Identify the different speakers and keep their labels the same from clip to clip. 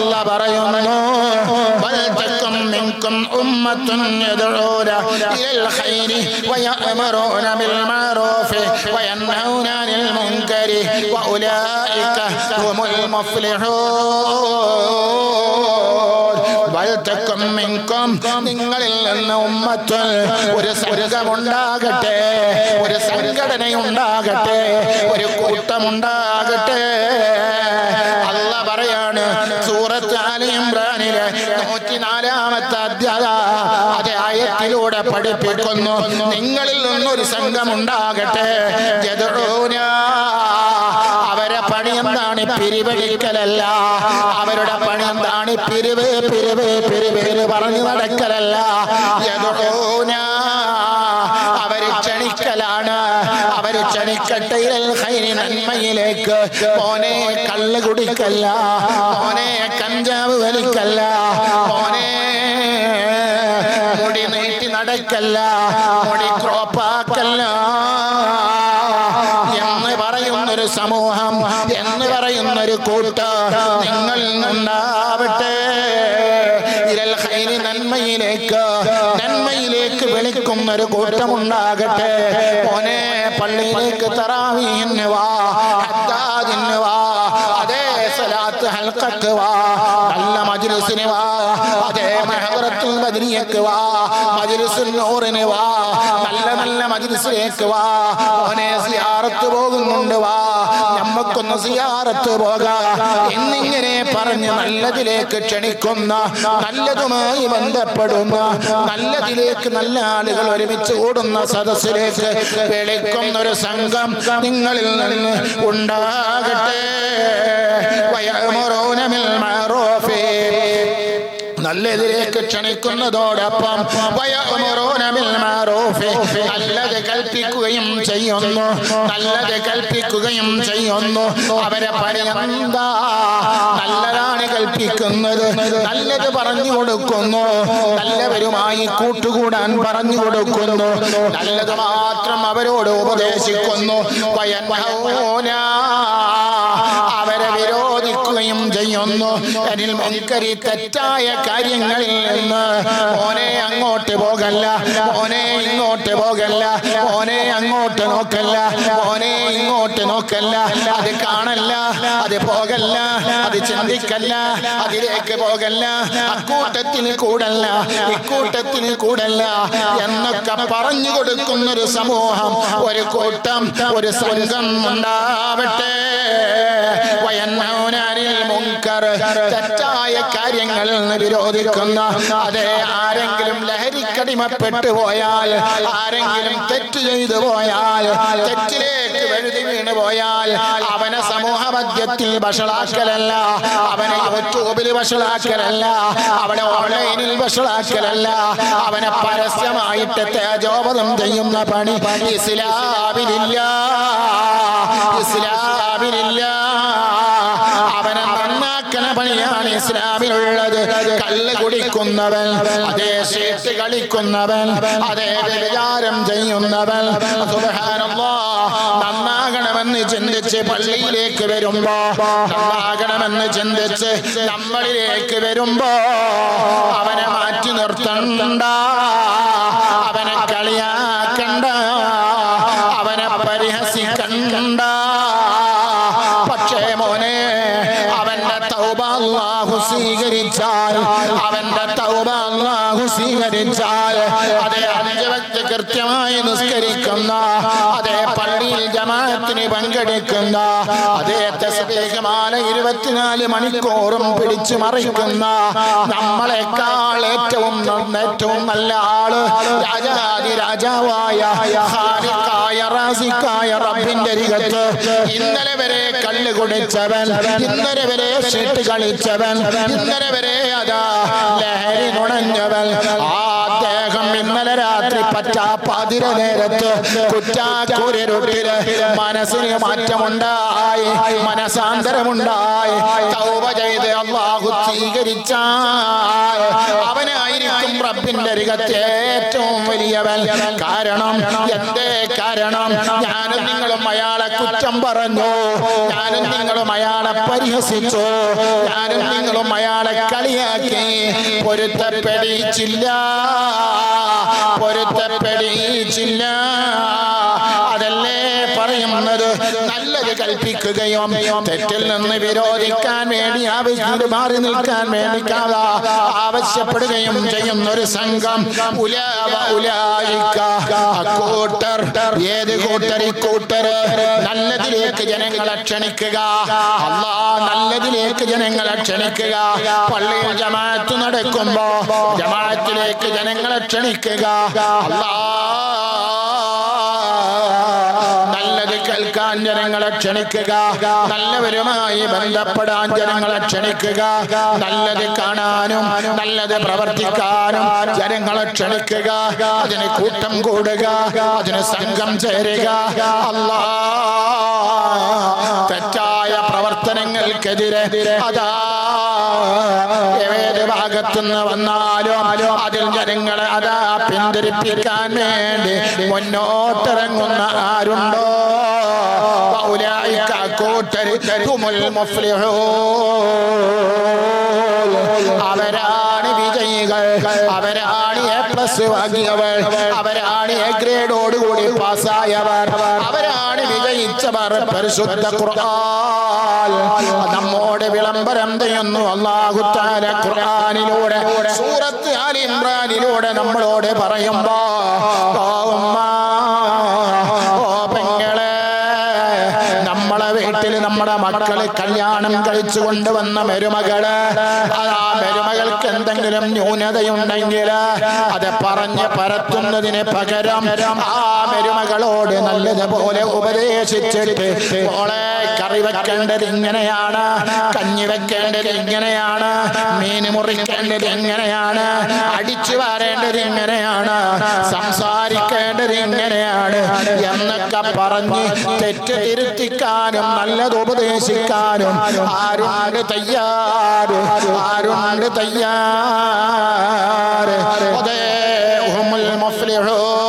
Speaker 1: അല്ല പറയുന്നു "വൽതക്കും മിൻകും ഉമ്മത്തുൻ യദ്ഊന ഇലൽ ഖൈരി വയഅ്മുറൂന ബിൽ മഅറൂഫി വയൻഹൗന അനിൽ മുൻകരി വഉലൈക ഹുമുൽ മുഫ്ലിഹൂൻ വൽതക്കും മിൻകും നിങ്ങളിൽ നിന്ന് ഉമ്മത്തുൽ ഒരു സംഘമുണ്ടാകട്ടെ ഒരു സംഘടനയുണ്ടാകട്ടെ ഒരു കൂട്ടമുണ്ടാകട്ടെ ആയത്തിലൂടെ പഠിപ്പിക്കുന്നു. നിങ്ങളിൽ നിന്നൊരു സംഘമുണ്ടാകട്ടെ. ഉണ്ടാകട്ടെ അവരെ പണി എന്താണ്? പിരിവടിക്കലല്ല. അവരുടെ പണി എന്താണ്? പിരിവ് പിരിവ് പിരിവ് പറഞ്ഞു നടക്കലല്ല. യദ്ഊന അവർ ക്ഷണിക്കലാണ്. അവർ ക്ഷണിക്കട്ടെ നന്മയിലേക്ക്. മോനെ കള്ള് കുടിക്കല്ല. മോനെ കഞ്ചാവ് വലിക്കല്ല. നടക്കല്ല മുടി ക്രോപ്പാക്കല്ല എന്ന് പറയുന്നൊരു സമൂഹം എന്ന് പറയുന്നൊരു കൂട്ട നിങ്ങൾ ഉണ്ടാവട്ടെ നന്മയിലേക്ക് നന്മയിലേക്ക് വിളിക്കുന്നൊരു കൂട്ടമുണ്ടാകട്ടെ. മോനെ പള്ളിയിലേക്ക് തറാവീന് വാ ഹദ്ദാദിന് വാ അതേ സലാത്ത് ഹൽക്കക്ക് വാ. മജ്ലിസിന് വാ അതേ മഹറത്തുൽ മദനിയക്ക് വാ മജ്ലിസുൽ നൂറിന് വാ നല്ല നല്ല മജ്ലിസിലേക്ക് വാ മോനെ സിയാറത്ത് പോകുന്നുണ്ട് വാ നമ്മക്കൊന്ന് സിയാറത്ത് പോകാ എന്നിങ്ങനെ പറഞ്ഞ് നല്ലതിലേക്ക് ക്ഷണിക്കുന്ന നല്ലതുമായി ബന്ധപ്പെടുന്ന നല്ലതിലേക്ക് നല്ല ആളുകൾ ഒരുമിച്ച് കൂടുന്ന സദസ്സിലേക്ക് വിളിക്കുന്ന ഒരു സംഘം നിങ്ങളിൽ നിന്ന് ഉണ്ടാകട്ടെ. നല്ലതിലേക്ക് ക്ഷണിക്കുന്നതോടൊപ്പം നല്ലത് കൽപ്പിക്കുകയും ചെയ്യുന്നു നല്ലത് കൽപ്പിക്കുകയും ചെയ്യുന്നു. അവരെ പണി എന്താ നല്ലതാണ് കൽപ്പിക്കുന്നത്. നല്ലത് പറഞ്ഞു കൊടുക്കുന്നു. നല്ലവരുമായി കൂട്ടുകൂടാൻ പറഞ്ഞു കൊടുക്കുന്നു. നല്ലത് മാത്രം അവരോട് ഉപദേശിക്കുന്നു. അവരെ വിരോധിക്കുകയും ചെയ്യുന്നു. അനിൽ മുൻകരി തെറ്റായ കാര്യങ്ങളിൽ നിന്ന് ഓനെ അങ്ങോട്ട് പോകല്ല ഓനെ ഇങ്ങോട്ട് പോകല്ല ഓനെ അങ്ങോട്ട് നോക്കല്ല ഓനെ ഇങ്ങോട്ട് നോക്കല്ല. അത് കാണല്ല അത് പോകല്ല അത് ചിന്തിക്കല്ല അതിലേക്ക് പോകല്ല. അക്കൂട്ടത്തിന് കൂടല്ല ഇക്കൂട്ടത്തിന് കൂടല്ല എന്നൊക്കെ പറഞ്ഞു കൊടുക്കുന്നൊരു സമൂഹം ഒരു കൂട്ടം ഒരു സംഘം ഉണ്ടാവട്ടെ. വയനാട് തെറ്റായ കാര്യങ്ങൾ വിരോധിക്കുന്ന അതെ ആരെങ്കിലും ലഹരിക്കടിമപ്പെട്ടു പോയാൽ ആരെങ്കിലും തെറ്റ് ചെയ്തു പോയാൽ തെറ്റിലേക്ക് വഴുതി വീണു പോയാൽ അവനെ സമൂഹ മധ്യത്തിൽ വഷളാക്കലല്ല അവനെ യൂട്യൂബിൽ വഷളാക്കലല്ല അവനെ ഓൺലൈനിൽ വഷളാക്കലല്ല അവനെ പരസ്യമായിട്ട് തേജോപദം ചെയ്യുന്ന പണി ഇസ്ലാമിലില്ല. ഇസ്ലാമിലുള്ളത് കല്ല് കുടിക്കുന്നവൻ അതേ ശേഷ കളിക്കുന്നവൻ അതേ വിചാരം ചെയ്യുന്നവൻ. നന്നാകണമെന്ന് ചിന്തിച്ച് പള്ളിയിലേക്ക് വരുമ്പോ നന്നാകണമെന്ന് ചിന്തിച്ച് നമ്മളിലേക്ക് വരുമ്പോ അവനെ സ്വീകരിച്ചാൽ അതേ അഞ്ച് വ്യക്തി കൃത്യമായി നിസ്കരിക്കുന്ന അതേ പള്ളിയിൽ ജമാഅത്തിന് പങ്കെടുക്കുന്ന അതേ തസ്തേകമാല ഇരുപത്തിനാല് മണിക്കൂറും പിടിച്ചു മറിക്കുന്ന നമ്മളെക്കാൾ ഏറ്റവും ഏറ്റവും നല്ല ആൾ രാജാതി രാജാവായ റാസിഖായ റബ്ബിന്റെ അരികത്ത് ഇന്നലെ വരെ കല്ല് കുടിച്ചവൻ ഇന്നലെ വരെ ഷെട്ട് കളിച്ചവൻ ഇന്നലെ വരെ അതാ ലഹരി നുണഞ്ഞവൻ ആ പറ്റാ പതിര നേരത്ത് കുറ്റാക്കൂരൊട്ടിൽ മനസ്സിന് മാറ്റമുണ്ടായി മനസാന്തരമുണ്ടായി തൗബ ചെയ്ത് അള്ളാഹു സ്വീകരിച്ചാൽ അവനായിരിക്കും റബ്ബിന്റെ അരികത്തെ ഏറ്റവും വലിയവൻ. കാരണം എന്തേ കാരണം? ഞാനും നിങ്ങളും അയാളെ കുറ്റം പറഞ്ഞു. ഞാനും നിങ്ങളും അയാളെ പരിഹസിച്ചു. ഞാനും നിങ്ങളും അയാളെ കളിയാക്കി. പൊരുത്തപ്പെടിച്ചില്ല പൊരുത്തപ്പെടിച്ചില്ല കൽപ്പിക്കുകയും തെറ്റിൽ നിന്ന് വിരോധിക്കാൻ വേണ്ടി ആവശ്യം മാറി നിൽക്കാൻ വേണ്ടി ആവശ്യപ്പെടുകയും ചെയ്യുന്ന ഒരു സംഘം ഏത് കൂട്ടർ? കൂട്ടർ. നല്ലതിലേക്ക് ജനങ്ങളെ ക്ഷണിക്കുക. നല്ലതിലേക്ക് ജനങ്ങളെ ക്ഷണിക്കുക. പള്ളിയിൽ ജമാഅത്ത് നടക്കുമ്പോ ജമാഅത്തിലേക്ക് ജനങ്ങളെ ക്ഷണിക്കുക. അല്ലാ കേൾക്കാൻ ജനങ്ങളെ ക്ഷണിക്കുക. നല്ലവരുമായി ബന്ധപ്പെടാൻ ജനങ്ങളെ ക്ഷണിക്കുക. നല്ലത് കാണാനും നല്ലത് പ്രവർത്തിക്കാനും ജനങ്ങളെ ക്ഷണിക്കുക. അതിന് കൂട്ടം കൂടുക. അതിന് സംഘം ചേരുക. തെറ്റായ പ്രവർത്തനങ്ങൾക്കെതിരെ അതാ ഏത് ഭാഗത്തുനിന്ന് വന്നാലോ ആലോ അതിൽ ജനങ്ങളെ അതാ പിന്തിരിപ്പിക്കാൻ വേണ്ടി മുന്നോട്ടിറങ്ങുന്ന ആരുണ്ടോ? അവരാണ് വിജയികൾ. അവരാണ് എ പ്ലസ് വാങ്ങിയവർ. അവരാണ് എ ഗ്രേഡോട് കൂടി പാസ്സായവർ. അവരാണ് വിജയിച്ചവർ. പരിശുദ്ധ ഖുർആൻ. ചെയ്യുന്നു അല്ലാഹു തആല ഖുർആനിലൂടെ സൂറത്ത് ആൽ ഇമ്രാനിലൂടെ നമ്മളോട് പറയുമ്പോ നമ്മുടെ മക്കൾ കല്യാണം കഴിച്ചു കൊണ്ടുവന്ന മരുമകൾ ആ മരുമകൾക്ക് എന്തെങ്കിലും ന്യൂനതയുണ്ടെങ്കിൽ അത് പറഞ്ഞ് പരത്തുന്നതിന് പകരം ആ മരുമകളോട് നല്ലതുപോലെ ഉപദേശിച്ചിട്ട് കറി വെക്കേണ്ടത് ഇങ്ങനെയാണ്. കഞ്ഞി വെക്കേണ്ടത് ഇങ്ങനെയാണ്. മീൻ മുറിക്കേണ്ടത് എങ്ങനെയാണ് അടിച്ചു വാരേണ്ടത് എങ്ങനെയാണ് സംസാരിക്കേണ്ടത് എങ്ങനെയാണ് എന്നൊക്കെ പറഞ്ഞ് തെറ്റ് തിരുത്തിക്കാനും നല്ലത് ഉപദേശിക്കാനും ആരുണ്ട് തയ്യാറ്. ആരുണ്ട് തയ്യാറ്. അതേ ഹുമുൽ മുഫ്ലിഹൂൻ.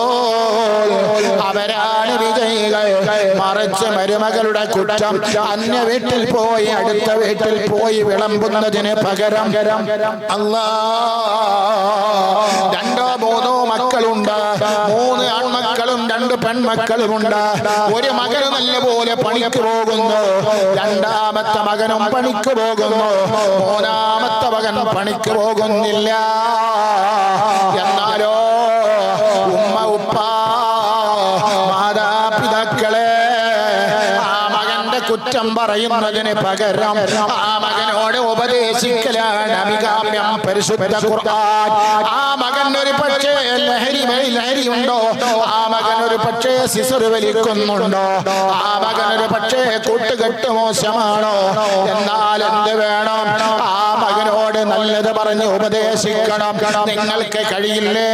Speaker 1: മറിച്ച് മരുമകളുടെ കുറ്റം അന്യ വീട്ടിൽ പോയി അടുത്ത വീട്ടിൽ പോയി വിളമ്പുന്നതിന് പകരം അല്ലാ രണ്ടോ മൂന്നോ മക്കളുണ്ട്. മൂന്ന് ആൺമക്കളും രണ്ട് പെൺമക്കളുമുണ്ട്. ഒരു മകൻ നല്ലപോലെ പണിക്ക് പോകുന്നു. രണ്ടാമത്തെ മകനും പണിക്ക് പോകുന്നു. മൂന്നാമത്തെ മകൻ പണിക്ക് പോകുന്നില്ല. കുറ്റം പറയുന്നതിന് പകരം ആ മകനോട് ഉപദേശിക്കലാണ് അമികാമ്യം പരിശുദ്ധ ഖുർആൻ. ആ മകൻ ഒരു പക്ഷേ ലഹരി ലഹരി ഉണ്ടോ ആ മകൻ ഒരു പക്ഷേ സിസർ വലിക്കുന്നുണ്ടോ? ആ മകൻ ഒരു പക്ഷേ കൂട്ടുകെട്ട് മോശമാണോ? എന്നാൽ എന്ത് വേണം? ആ നല്ലത് പറഞ്ഞ് ഉപദേശിക്കണം. നിങ്ങൾക്ക് കഴിയില്ലേ?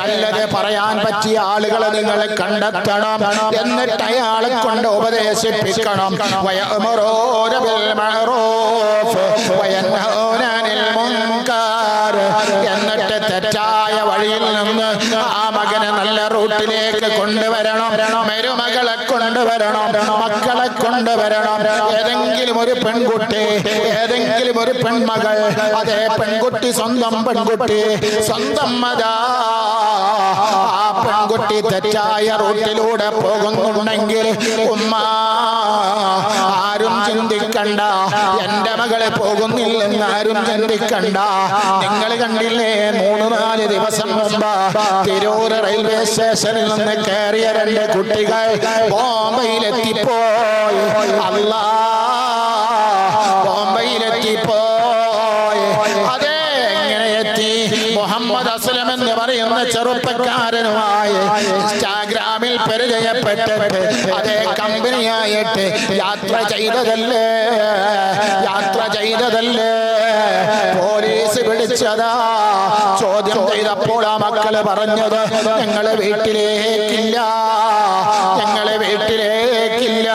Speaker 1: നല്ലത് പറയാൻ പറ്റിയ ആളുകളെ നിങ്ങൾ കണ്ടെത്തണം. എന്നിട്ട് അയാളെ കൊണ്ട് ഉപദേശിപ്പിക്കണം. വയഅ്മുറൂന ബിൽ നല്ല കൊണ്ടുവരണം. മരുമകളെ കൊണ്ടുവരണം. മക്കളെ കൊണ്ടുവരണം. ഏതെങ്കിലും ഒരു പെൺകുട്ടി ഏതെങ്കിലും ഒരു പെൺമകൾ അതേ പെൺകുട്ടി സ്വന്തം പെൺകുട്ടി സ്വന്തം മതാ. പെൺകുട്ടി തെറ്റായ റൂട്ടിലൂടെ പോകുന്നുണ്ടെങ്കിൽ ഉമ്മ ചിന്തിക്കണ്ട. എന്റെ മകളെ പോകുന്നില്ലെന്ന് ആരും ചിന്തിക്കണ്ട. നിങ്ങൾ കണ്ടില്ലേ മൂന്ന് നാല് ദിവസം മുമ്പ് തിരൂർ റെയിൽവേ സ്റ്റേഷനിൽ നിന്ന് കയറിയ രണ്ട് കുട്ടികൾ ബോംബെയിലെത്തിപ്പോയി. അല്ല ബോംബെയിലെത്തിപ്പോയി ചെറുപ്പക്കാരനുമായി ഇൻസ്റ്റാഗ്രാമിൽ പരിചയപ്പെട്ടിട്ട് അതേ കമ്പനിയായിട്ട് യാത്ര ചെയ്തതല്ലേ? യാത്ര ചെയ്തതല്ലേ? പോലീസ് പിടിച്ചതാ ചോദ്യം ചെയ്തപ്പോൾ ആ മക്കൾ പറഞ്ഞത് ഞങ്ങളെ വീട്ടിലേക്കില്ല. ഞങ്ങളെ വീട്ടിലേക്കില്ല.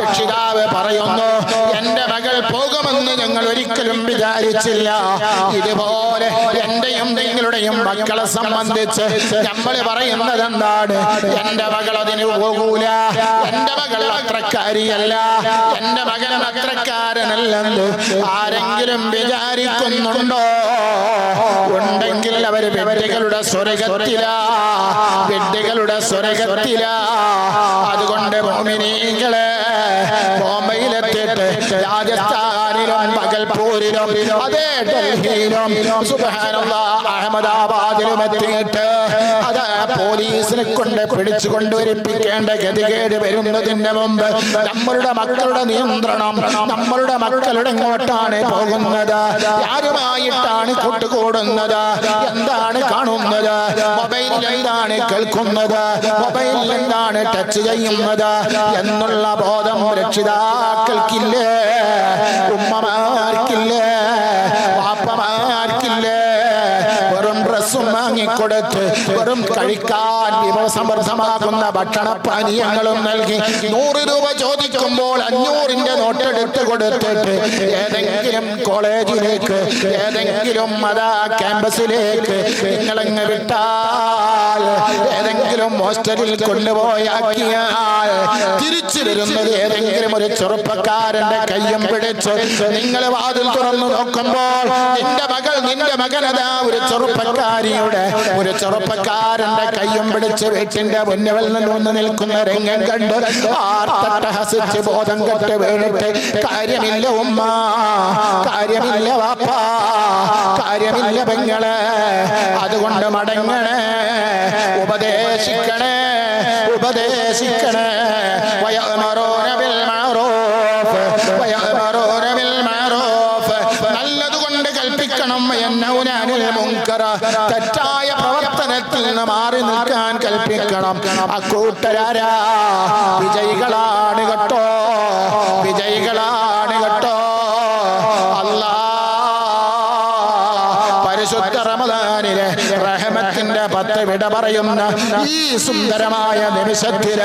Speaker 1: രക്ഷിതാവ് പറയുന്നു എന്റെ മകൾ പോകുമെന്ന് ഞങ്ങൾ ഒരിക്കലും വിചാരിച്ചില്ല. ഇതുപോലെ എന്റെയും മക്കളെ സംബന്ധിച്ച് നമ്മൾ പറയുന്നത് എന്താണ്? എന്റെ മകൾ അതിന് പോകൂല. എന്റെ മകൾ അത്രക്കാരിയല്ല. എന്റെ മകൻ അത്രക്കാരനല്ലെന്ന് ആരെങ്കിലും വിചാരിക്കുന്നുണ്ടോ? ഉണ്ടെങ്കിൽ അവർ വിവരികളുടെ സ്വരകത്തില. വിഡ്ഢികളുടെ സ്വരകത്തില. അതുകൊണ്ട് മോമിനീങ്ങളെ ബോംബെയിലെത്തിയിട്ട് രാജസ്ഥാനിലും പകൽപൂരിലും അതേ ഡൽഹിയിലും അഹമ്മദാബാദിലും എത്തിയിട്ട് അത് പോലീസിനെ കൊണ്ട് പിടിച്ചു കൊണ്ടുവരിപ്പിക്കേണ്ട ഗതികേട് വരുന്നതിന് മുമ്പ് നമ്മളുടെ മക്കളുടെ നിയന്ത്രണം നമ്മളുടെ മക്കളുടെ എങ്ങോട്ടാണ് പോകുന്നത്. ആരുമായിട്ടാണ് കൂട്ടുകൂടുന്നത്? എന്താണ് കാണുന്നത്? മൊബൈലിൽ എന്താണ് കേൾക്കുന്നത്? മൊബൈലിൽ എന്താണ് ടച്ച് ചെയ്യുന്നത്? എന്നുള്ള ബോധം രക്ഷിതാക്കൾക്കില്ലേ? വാപ്പമാർക്കില്ലേ വാങ്ങിക്കൊടുത്ത് വെറും കഴിക്കാൻ വിഭവസമൃദ്ധമാകുന്ന ഭക്ഷണ പാനീയങ്ങളും നൽകി നൂറ് രൂപ ചോദിക്കുമ്പോൾ അഞ്ഞൂറിന്റെ നോട്ടെടുത്ത് കൊടുത്തിട്ട് ഏതെങ്കിലും കോളേജിലേക്ക് ഏതെങ്കിലും അതാ ക്യാമ്പസിലേക്ക് നിങ്ങളങ്ങ് വിട്ടാൽ ഏതെങ്കിലും ഹോസ്റ്റലിൽ കൊണ്ടുപോയാക്കിയാൽ തിരിച്ചു വരുന്നത് ഏതെങ്കിലും ഒരു ചെറുപ്പക്കാരന്റെ കയ്യും പിടിച്ച് നിങ്ങൾ വാതിൽ തുറന്നു നോക്കുമ്പോൾ നിന്റെ മകൾ നിന്റെ മകനതാ ഒരു ചെറുപ്പക്കാരിയുടെ ഒരു ചെറുപ്പക്കാരന്റെ കയ്യും പിടിച്ച് വീട്ടിന്റെ മുന്നിൽ നിന്ന് നിൽക്കുന്ന രംഗം കണ്ട് ആർത്തട്ടഹസിച്ച് ബോധം കെട്ട് വീണിട്ട് കാര്യമില്ല ഉമ്മ കാര്യമില്ല വാപ്പ കാര്യമില്ല പെങ്ങളെ അതുകൊണ്ട് മടങ്ങണേ ഉപദേശിക്കണേ ഉപദേശിക്കണേ വയമറോന തെറ്റായ പ്രവർത്തനത്തിൽ നിന്ന് മാറി നിൽക്കാൻ കൽപ്പിക്കണം. അക്കൂട്ടരാരാ വിജയികളാണ് കേട്ടോ വിജയികളാണ് കേട്ടോ. അല്ല പരിശുദ്ധ റമദാനിലെ റഹമത്തിന്റെ പത്ത് വിട പറയുന്ന ഈ സുന്ദരമായ നിമിഷത്തിൽ